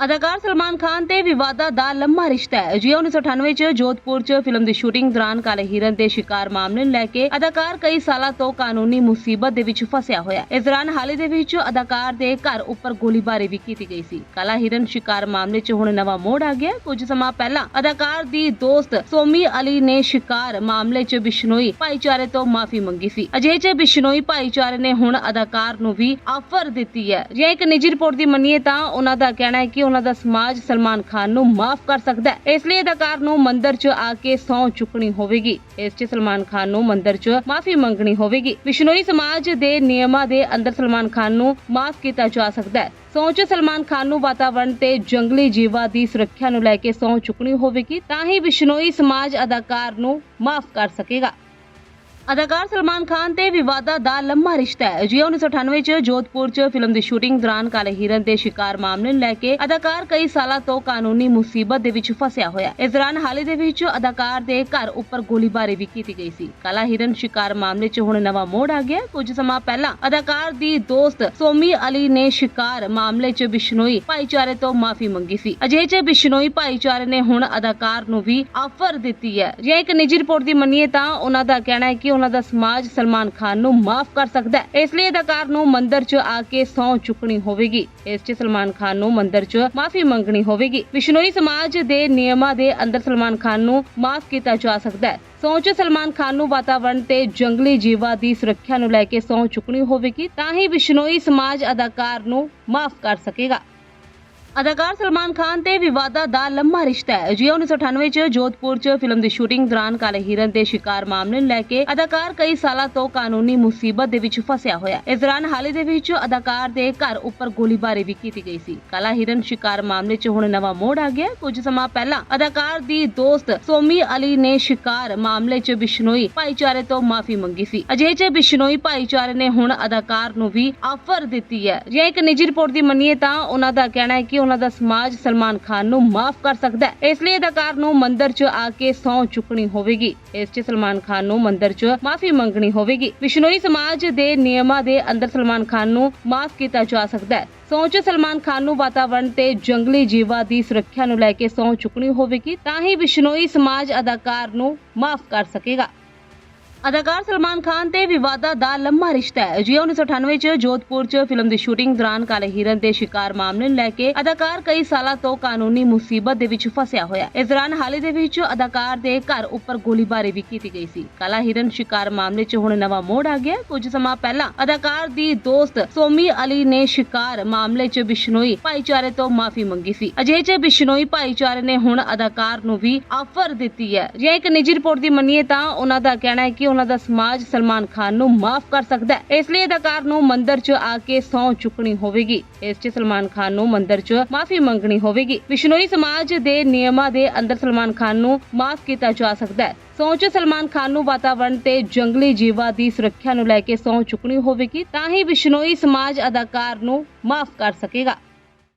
ਅਦਾਕਾਰ ਸਲਮਾਨ ਖਾਨ ਤੇ ਵਿਵਾਦਾਂ ਦਾ ਲੰਮਾ ਰਿਸ਼ਤਾ ਹੈ ਜੀ 1998 ਚ ਜੋਧਪੁਰ ਚ ਫਿਲਮ ਦੀ ਸ਼ੂਟਿੰਗ ਦੌਰਾਨ ਕਾਲੇ ਹਿਰਨ ਦੇ ਸ਼ਿਕਾਰ ਮਾਮਲੇ ਨੂੰ ਲੈ ਕੇ ਅਦਾਕਾਰ ਕਈ ਸਾਲਾਂ ਤੋਂ ਕਾਨੂੰਨੀ ਮੁਸੀਬਤ ਦੇ ਵਿੱਚ ਫਸਿਆ ਹੋਇਆ ਹੈ। ਇਸ ਦੌਰਾਨ ਹਾਲ ਦੇ ਵਿੱਚ ਅਦਾਕਾਰ ਦੇ ਘਰ ਉੱਪਰ ਗੋਲੀਬਾਰੀ ਵੀ ਕੀਤੀ ਗਈ ਸੀ ਕਾਲਾ ਹਿਰਨ ਸ਼ਿਕਾਰ ਮਾਮਲੇ 'ਚ ਹੁਣ ਨਵਾਂ ਮੋੜ ਆ ਗਿਆ ਹੈ। ਕੁਝ ਸਮਾਂ ਪਹਿਲਾਂ ਅਦਾਕਾਰ ਦੀ ਦੋਸਤ ਸੋਮੀ ਅਲੀ ਨੇ ਸ਼ਿਕਾਰ ਮਾਮਲੇ 'ਚ ਬਿਸ਼ਨੋਈ ਭਾਈਚਾਰੇ ਤੋਂ ਮਾਫੀ ਮੰਗੀ ਸੀ ਅਜੇ 'ਚ ਬਿਸ਼ਨੋਈ ਭਾਈਚਾਰੇ ਨੇ ਹੁਣ ਅਦਾਕਾਰ ਨੂੰ ਵੀ ਆਫਰ ਦਿੱਤੀ ਹੈ ਜੇ ਇੱਕ ਨਿੱਜੀ ਰਿਪੋਰਟ ਦੀ ਮੰਨੀਏ ਤਾਂ ਉਹਨਾਂ ਦਾ ਕਹਿਣਾ ਹੈ ਕਿ ਉਹਨਾਂ ਦਾ ਸਮਾਜ ਸਲਮਾਨ ਖਾਨ ਨੂੰ ਮਾਫ ਕਰ ਸਕਦਾ ਹੈ। ਇਸ ਲਈ ਅਦਾਕਾਰ ਨੂੰ ਮੰਦਰ 'ਚ ਆ ਕੇ ਸਹੁੰ ਚੁੱਕਣੀ ਹੋਵੇਗੀ। ਇਸ 'ਚ ਸਲਮਾਨ ਖਾਨ ਨੂੰ ਮੰਦਰ 'ਚ ਮਾਫੀ ਮੰਗਣੀ ਹੋਵੇਗੀ। ਵਿਸ਼ਨੋਈ ਸਮਾਜ ਦੇ ਨਿਯਮਾਂ ਦੇ ਅੰਦਰ ਸਲਮਾਨ ਖਾਨ ਨੂੰ ਮਾਫ ਕੀਤਾ ਜਾ ਸਕਦਾ ਹੈ। ਸਹੁੰ 'ਚ ਸਲਮਾਨ ਖਾਨ ਨੂੰ ਵਾਤਾਵਰਣ ਤੇ ਜੰਗਲੀ ਜੀਵਾਂ ਦੀ ਸੁਰੱਖਿਆ ਨੂੰ ਲੈ ਕੇ ਸਹੁੰ ਚੁੱਕਣੀ ਹੋਵੇਗੀ, ਤਾਂ ਹੀ ਵਿਸ਼ਨੋਈ ਸਮਾਜ ਅਦਾਕਾਰ ਨੂੰ ਮਾਫ ਕਰ ਸਕੇਗਾ। ਅਦਾਕਾਰ ਸਲਮਾਨ ਖਾਨ ਤੇ ਵਿਵਾਦਾਂ ਦਾ ਲੰਮਾ ਰਿਸ਼ਤਾ ਹੈ। ਜੀ 1998 ਚ ਜੋਧਪੁਰ ਚ ਫਿਲਮ ਦੀ ਸ਼ੂਟਿੰਗ ਦੌਰਾਨ ਕਾਲੇ ਹਿਰਨ ਦੇ ਸ਼ਿਕਾਰ ਮਾਮਲੇ ਨੂੰ ਲੈ ਕੇ ਅਦਾਕਾਰ ਕਈ ਸਾਲਾਂ ਤੋਂ ਕਾਨੂੰਨੀ ਮੁਸੀਬਤ ਦੇ ਵਿੱਚ ਫਸਿਆ ਹੋਇਆ ਇਸ ਦੌਰਾਨ ਹਾਲ ਦੇ ਵਿੱਚ ਅਦਾਕਾਰ ਦੇ ਘਰ ਉੱਪਰ ਗੋਲੀਬਾਰੀ ਵੀ ਕੀਤੀ ਗਈ ਸੀ। ਕਾਲਾ ਹਿਰਨ ਸ਼ਿਕਾਰ ਮਾਮਲੇ 'ਚ ਹੁਣ ਨਵਾਂ ਮੋੜ ਆ ਗਿਆ ਹੈ। ਕੁਝ ਸਮਾਂ ਪਹਿਲਾਂ ਅਦਾਕਾਰ ਦੀ ਦੋਸਤ ਸੋਮੀ ਅਲੀ ਨੇ ਸ਼ਿਕਾਰ ਮਾਮਲੇ 'ਚ ਬਿਸ਼ਨੋਈ ਭਾਈਚਾਰੇ ਤੋਂ ਮਾਫੀ ਮੰਗੀ ਸੀ। ਅਜੇ 'ਚ ਬਿਸ਼ਨੋਈ ਭਾਈਚਾਰੇ ਨੇ ਹੁਣ ਅਦਾਕਾਰ ਨੂੰ ਵੀ ਆਫਰ ਦਿੱਤੀ ਹੈ। ਜੇ ਇੱਕ ਨਿੱਜੀ ਰਿਪੋਰਟ ਦੀ ਮੰਨੀਏ ਤਾਂ ਉਹਨਾਂ ਦਾ ਕਹਿਣਾ ਹੈ ਕਿ ਉਹਨਾਂ ਦਾ ਸਮਾਜ ਸਲਮਾਨ ਖਾਨ ਨੂੰ ਮਾਫ ਕਰ ਸਕਦਾ ਹੈ। ਇਸ ਲਈ ਅਦਾਕਾਰ ਨੂੰ ਮੰਦਰ 'ਚ ਆ ਕੇ ਸਹੁੰ ਚੁੱਕਣੀ ਹੋਵੇਗੀ। ਇਸ 'ਚ ਸਲਮਾਨ ਖਾਨ ਨੂੰ ਮੰਦਰ 'ਚ ਮਾਫੀ ਮੰਗਣੀ ਹੋਵੇਗੀ। ਵਿਸ਼ਨੋਈ ਸਮਾਜ ਦੇ ਨਿਯਮਾਂ ਦੇ ਅੰਦਰ ਸਲਮਾਨ ਖਾਨ ਨੂੰ ਮਾਫ ਕੀਤਾ ਜਾ ਸਕਦਾ ਹੈ। ਸਹੁੰ 'ਚ ਸਲਮਾਨ ਖਾਨ ਨੂੰ ਵਾਤਾਵਰਣ ਤੇ ਜੰਗਲੀ ਜੀਵਾਂ ਦੀ ਸੁਰੱਖਿਆ ਨੂੰ ਲੈ ਕੇ ਸਹੁੰ ਚੁੱਕਣੀ ਹੋਵੇਗੀ। ਤਾਂ ਹੀ ਵਿਸ਼ਨੋਈ ਸਮਾਜ ਅਦਾਕਾਰ ਨੂੰ ਮਾਫ ਕਰ ਸਕੇਗਾ। ਅਦਾਕਾਰ ਸਲਮਾਨ ਖਾਨ ਤੇ ਵਿਵਾਦਾਂ ਦਾ ਲੰਮਾ ਰਿਸ਼ਤਾ ਹੈ। ਜੀ 1998 ਚ ਜੋਧਪੁਰ ਚ ਫਿਲਮ ਦੀ ਸ਼ੂਟਿੰਗ ਦੌਰਾਨ ਕਾਲੇ ਹਿਰਨ ਦੇ ਸ਼ਿਕਾਰ ਮਾਮਲੇ ਨੂੰ ਲੈ ਕੇ ਅਦਾਕਾਰ ਕਈ ਸਾਲਾਂ ਤੋਂ ਕਾਨੂੰਨੀ ਮੁਸੀਬਤ ਦੇ ਵਿੱਚ ਫਸਿਆ ਹੋਇਆ ਇਸ ਦੌਰਾਨ ਹਾਲ ਦੇ ਵਿੱਚ ਅਦਾਕਾਰ ਦੇ ਘਰ ਉੱਪਰ ਗੋਲੀਬਾਰੀ ਵੀ ਕੀਤੀ ਗਈ ਸੀ। ਕਾਲਾ ਹਿਰਨ ਸ਼ਿਕਾਰ ਮਾਮਲੇ 'ਚ ਹੁਣ ਨਵਾਂ ਮੋੜ ਆ ਗਿਆ ਹੈ। ਕੁਝ ਸਮਾਂ ਪਹਿਲਾਂ ਅਦਾਕਾਰ ਦੀ ਦੋਸਤ ਸੋਮੀ ਅਲੀ ਨੇ ਸ਼ਿਕਾਰ ਮਾਮਲੇ 'ਚ ਬਿਸ਼ਨੋਈ ਭਾਈਚਾਰੇ ਤੋਂ ਮਾਫੀ ਮੰਗੀ ਸੀ। ਅਜੇ 'ਚ ਬਿਸ਼ਨੋਈ ਭਾਈਚਾਰੇ ਨੇ ਹੁਣ ਅਦਾਕਾਰ ਨੂੰ ਵੀ ਆਫਰ ਦਿੱਤੀ ਹੈ। ਜੇ ਇੱਕ ਨਿੱਜੀ ਰਿਪੋਰਟ ਦੀ ਮੰਨੀਏ ਤਾਂ ਉਹਨਾਂ ਦਾ ਕਹਿਣਾ ਹੈ ਕਿ ਉਹਨਾਂ ਦਾ ਸਮਾਜ ਸਲਮਾਨ ਖਾਨ ਨੂੰ ਮਾਫ ਕਰ ਸਕਦਾ ਹੈ। ਇਸ ਲਈ ਅਦਾਕਾਰ ਨੂੰ ਮੰਦਰ 'ਚ ਆ ਕੇ ਸਹੁੰ ਚੁੱਕਣੀ ਹੋਵੇਗੀ। ਇਸ 'ਚ ਸਲਮਾਨ ਖਾਨ ਨੂੰ ਮੰਦਰ 'ਚ ਮਾਫੀ ਮੰਗਣੀ ਹੋਵੇਗੀ। ਵਿਸ਼ਨੋਈ ਸਮਾਜ ਦੇ ਨਿਯਮਾਂ ਦੇ ਅੰਦਰ ਸਲਮਾਨ ਖਾਨ ਨੂੰ ਮਾਫ ਕੀਤਾ ਜਾ ਸਕਦਾ ਹੈ। ਸਹੁੰ 'ਚ ਸਲਮਾਨ ਖਾਨ ਨੂੰ ਵਾਤਾਵਰਣ ਤੇ ਜੰਗਲੀ ਜੀਵਾਂ ਦੀ ਸੁਰੱਖਿਆ ਨੂੰ ਲੈ ਕੇ ਸਹੁੰ ਚੁੱਕਣੀ ਹੋਵੇਗੀ। ਤਾਂ ਹੀ ਵਿਸ਼ਨੋਈ ਸਮਾਜ ਅਦਾਕਾਰ ਨੂੰ ਮਾਫ ਕਰ ਸਕੇਗਾ। ਅਦਾਕਾਰ ਸਲਮਾਨ ਖਾਨ ਤੇ ਵਿਵਾਦਾਂ ਦਾ ਲੰਮਾ ਰਿਸ਼ਤਾ ਹੈ। ਜੀ 1998 ਚ ਜੋਧਪੁਰ ਚ ਫਿਲਮ ਦੀ ਸ਼ੂਟਿੰਗ ਦੌਰਾਨ ਕਾਲੇ ਹਿਰਨ ਦੇ ਸ਼ਿਕਾਰ ਮਾਮਲੇ ਨੂੰ ਲੈ ਕੇ ਅਦਾਕਾਰ ਕਈ ਸਾਲਾਂ ਤੋਂ ਕਾਨੂੰਨੀ ਮੁਸੀਬਤ ਦੇ ਵਿੱਚ ਫਸਿਆ ਹੋਇਆ ਇਸ ਦੌਰਾਨ ਹਾਲ ਦੇ ਵਿੱਚ ਅਦਾਕਾਰ ਦੇ ਘਰ ਉੱਪਰ ਗੋਲੀਬਾਰੀ ਵੀ ਕੀਤੀ ਗਈ ਸੀ। ਕਾਲਾ ਹਿਰਨ ਸ਼ਿਕਾਰ ਮਾਮਲੇ 'ਚ ਹੁਣ ਨਵਾਂ ਮੋੜ ਆ ਗਿਆ ਹੈ। ਕੁਝ ਸਮਾਂ ਪਹਿਲਾਂ ਅਦਾਕਾਰ ਦੀ ਦੋਸਤ ਸੋਮੀ ਅਲੀ ਨੇ ਸ਼ਿਕਾਰ ਮਾਮਲੇ 'ਚ ਬਿਸ਼ਨੋਈ ਭਾਈਚਾਰੇ ਤੋਂ ਮਾਫੀ ਮੰਗੀ ਸੀ। ਅਜੇ 'ਚ ਬਿਸ਼ਨੋਈ ਭਾਈਚਾਰੇ ਨੇ ਹੁਣ ਅਦਾਕਾਰ ਨੂੰ ਵੀ ਆਫਰ ਦਿੱਤੀ ਹੈ। ਜੇ ਇੱਕ ਨਿੱਜੀ ਰਿਪੋਰਟ ਦੀ ਮੰਨੀਏ ਤਾਂ ਉਹਨਾਂ ਦਾ ਕਹਿਣਾ ਹੈ ਕਿ ਉਹਨਾਂ ਦਾ ਸਮਾਜ ਸਲਮਾਨ ਖਾਨ ਨੂੰ ਮਾਫ ਕਰ ਸਕਦਾ ਹੈ। ਇਸ ਲਈ ਅਦਾਕਾਰ ਨੂੰ ਮੰਦਰ 'ਚ ਆ ਕੇ ਸਹੁੰ ਚੁੱਕਣੀ ਹੋਵੇਗੀ। ਇਸ 'ਚ ਸਲਮਾਨ ਖਾਨ ਨੂੰ ਮੰਦਰ 'ਚ ਮਾਫੀ ਮੰਗਣੀ ਹੋਵੇਗੀ। ਬਿਸ਼ਨੋਈ ਸਮਾਜ ਦੇ ਨਿਯਮਾਂ ਦੇ ਅੰਦਰ ਸਲਮਾਨ ਖਾਨ ਨੂੰ ਮਾਫ ਕੀਤਾ ਜਾ ਸਕਦਾ ਹੈ। ਸਹੁੰ 'ਚ ਸਲਮਾਨ ਖਾਨ ਨੂੰ ਵਾਤਾਵਰਣ ਤੇ ਜੰਗਲੀ ਜੀਵਾਂ ਦੀ ਸੁਰੱਖਿਆ ਨੂੰ ਲੈ ਕੇ ਸਹੁੰ ਚੁੱਕਣੀ ਹੋਵੇਗੀ, ਤਾਂ ਹੀ ਬਿਸ਼ਨੋਈ ਸਮਾਜ ਅਦਾਕਾਰ ਨੂੰ ਮਾਫ ਕਰ ਸਕੇਗਾ।